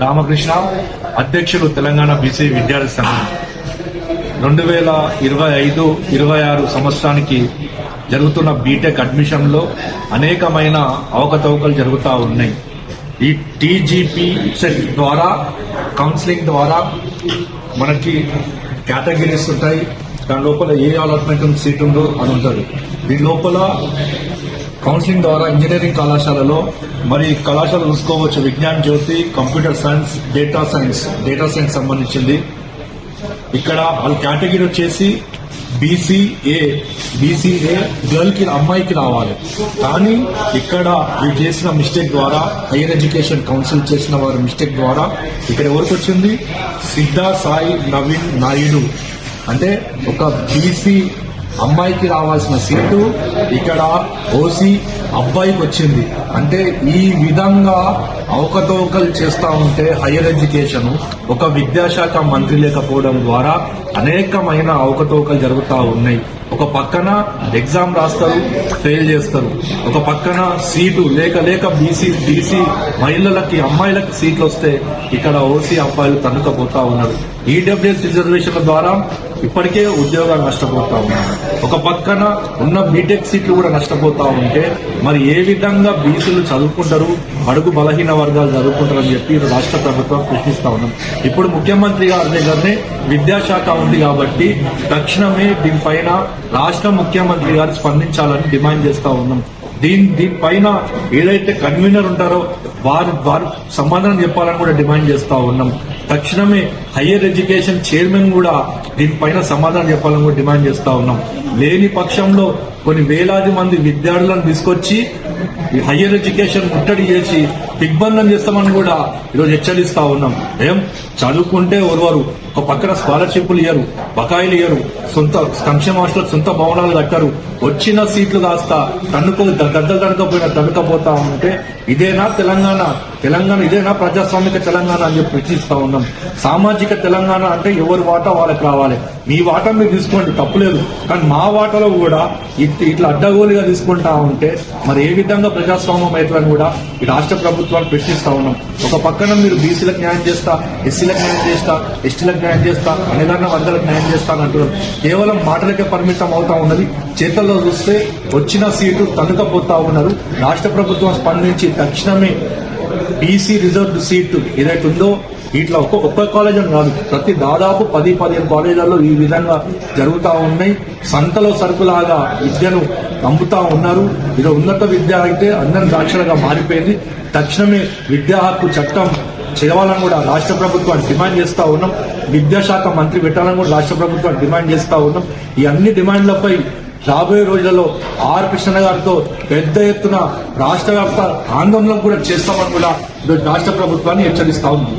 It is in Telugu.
రామకృష్ణ అధ్యక్షులు తెలంగాణ బీసీ విద్యార్థి సంఘం. రెండు వేల ఇరవై ఐదు ఇరవై ఆరు సంవత్సరానికి జరుగుతున్న బీటెక్ అడ్మిషన్లో అనేకమైన అవకతవకలు జరుగుతూ ఉన్నాయి. ఈ టీజీపీ సెట్ ద్వారా కౌన్సిలింగ్ ద్వారా మనకి కేటగిరీస్ ఉంటాయి. దాని లోపల ఏ అలాట్మెంట్ సీట్ ఉందో అది ఉంటుంది. దీని లోపల కౌన్సిలింగ్ ద్వారా ఇంజనీరింగ్ కళాశాలలో మరి కళాశాల చూసుకోవచ్చు. Vignan Jyothi computer science data science data science సంబంధించింది. ఇక్కడ వాళ్ళ కేటగిరీ వచ్చేసి బీసీఏ బీసీఏ గర్ల్కి అమ్మాయికి రావాలి. కానీ ఇక్కడ వీళ్ళు చేసిన మిస్టేక్ ద్వారా హైయర్ ఎడ్యుకేషన్ కౌన్సిల్ చేసిన వారి మిస్టేక్ ద్వారా ఇక్కడ ఎవరికి వచ్చింది? సిద్ధా సాయి నవీన్ నాయుడు. అంటే ఒక బీసీ అమ్మాయికి రావాల్సిన సీటు ఇక్కడ ఓసీ అబ్బాయికి వచ్చింది. అంటే ఈ విధంగా అవకతవకలు చేస్తా ఉంటే హైయర్ ఎడ్యుకేషన్ ఒక విద్యాశాఖ మంత్రి లేకపోవడం ద్వారా అనేకమైన అవకతవకలు జరుగుతూ ఉన్నాయి. ఒక పక్కన ఎగ్జామ్ రాస్తారు ఫెయిల్ చేస్తారు. ఒక పక్కన సీటు లేక లేక బీసీ బీసీ మహిళలకి అమ్మాయిలకి సీట్లు వస్తే ఇక్కడ ఓసీ అబ్బాయిలు తన్నుకపోతా ఉన్నారు. ఈడబ్ల్యూఎస్ రిజర్వేషన్ల ద్వారా ఇప్పటికే ఉద్యోగాలు నష్టపోతా ఉన్నారు. ఒక పక్కన ఉన్న బీటెక్ సీట్లు కూడా నష్టపోతా ఉంటే మరి ఏ విధంగా బీసీలు చదువుకుంటారు? అడుగు బలహీన వర్గాలు చదువుకుంటారని చెప్పి రాష్ట్ర ప్రభుత్వం ప్రశ్నిస్తా ఉన్నాం. ఇప్పుడు ముఖ్యమంత్రి గారి దగ్గరనే విద్యాశాఖ ఉంది కాబట్టి తక్షణమే దీనిపైన రాష్ట్ర ముఖ్యమంత్రి గారు స్పందించాలని డిమాండ్ చేస్తా ఉన్నాం. దీని దీనిపైన ఏదైతే కన్వీనర్ ఉంటారో వారు వారు సమాధానం చెప్పాలని కూడా డిమాండ్ చేస్తా ఉన్నాం. తక్షణమే హయ్యర్ ఎడ్యుకేషన్ చైర్మన్ కూడా దీనిపైన సమాధానం చెప్పాలని కూడా డిమాండ్ చేస్తా ఉన్నాం. లేని పక్షంలో కొన్ని వేలాది మంది విద్యార్థులను తీసుకొచ్చి హయ్యర్ ఎడ్యుకేషన్ ముట్టడి చేసి దిగ్బంధం చేస్తామని కూడా ఈరోజు హెచ్చరిస్తా ఉన్నాం. ఏం? చదువుకుంటే ఒరవరు ఒక పక్కన స్కాలర్షిప్లు ఇయ్యరు బకాయిలు ఇయ్యరు సొంత సంక్షేమ హాస్టల్ సొంత భవనాలు కట్టరు. వచ్చిన సీట్లు కాస్త తన్నుకో గద్దలు తనకపోయినా తన్నుకపోతా ఉంటే ఇదేనా తెలంగాణ? తెలంగాణ ఇదేనా ప్రజాస్వామిక తెలంగాణ అని చెప్పి ప్రశ్నిస్తా ఉన్నాం. సామాజిక తెలంగాణ అంటే ఎవరి వాటా వాళ్ళకి రావాలి. మీ వాటా మీరు తీసుకోండి తప్పులేదు కానీ మా వాటాలో కూడా ఇట్- ఇట్లా అడ్డగోలుగా తీసుకుంటా ఉంటే మరి ఏ విధంగా ప్రజాస్వామ్యం అవుతుందని కూడా ఈ రాష్ట్ర ప్రభుత్వాన్ని ప్రశ్నిస్తా ఉన్నాం. ఒక పక్కన మీరు బీసీలకు న్యాయం చేస్తా ఎస్సీలకు న్యాయం చేస్తా ఎస్టీలకు న్యాయం చేస్తా అనేదాన్ని వర్గాలకు న్యాయం చేస్తా అని అంటున్నారు. కేవలం మాటలకే పరిమితం అవుతా ఉన్నది. చేతల్లో చూస్తే వచ్చిన సీటు తనుకపోతా ఉన్నారు. రాష్ట్ర ప్రభుత్వం స్పందించి తక్షణమే బీసీ రిజర్వ్డ్ సీటు ఏదైతే ఉందో ఇట్లా ఒక్క ఒక్క కాలేజ్ అని కాదు ప్రతి దాదాపు పది పదిహేను కాలేజీలలో ఈ విధంగా జరుగుతూ ఉన్నాయి. సంతలో సరుకులాగా విద్యను అమ్ముతా ఉన్నారు. ఇది ఉన్నత విద్య అయితే అందరి దాక్షలుగా మారిపోయింది. తక్షణమే విద్యా హక్కు చట్టం చేయాలని కూడా రాష్ట్ర ప్రభుత్వాన్ని డిమాండ్ చేస్తూ ఉన్నాం. విద్యాశాఖ మంత్రి పెట్టాలని కూడా రాష్ట్ర ప్రభుత్వాన్ని డిమాండ్ చేస్తూ ఉన్నాం. ఈ అన్ని డిమాండ్లపై రాబోయే రోజులలో ఆర్ కృష్ణ గారితో పెద్ద ఎత్తున రాష్ట్ర వ్యాప్త ఆందోళన కూడా చేస్తామని కూడా రాష్ట్ర ప్రభుత్వాన్ని హెచ్చరిస్తా ఉంది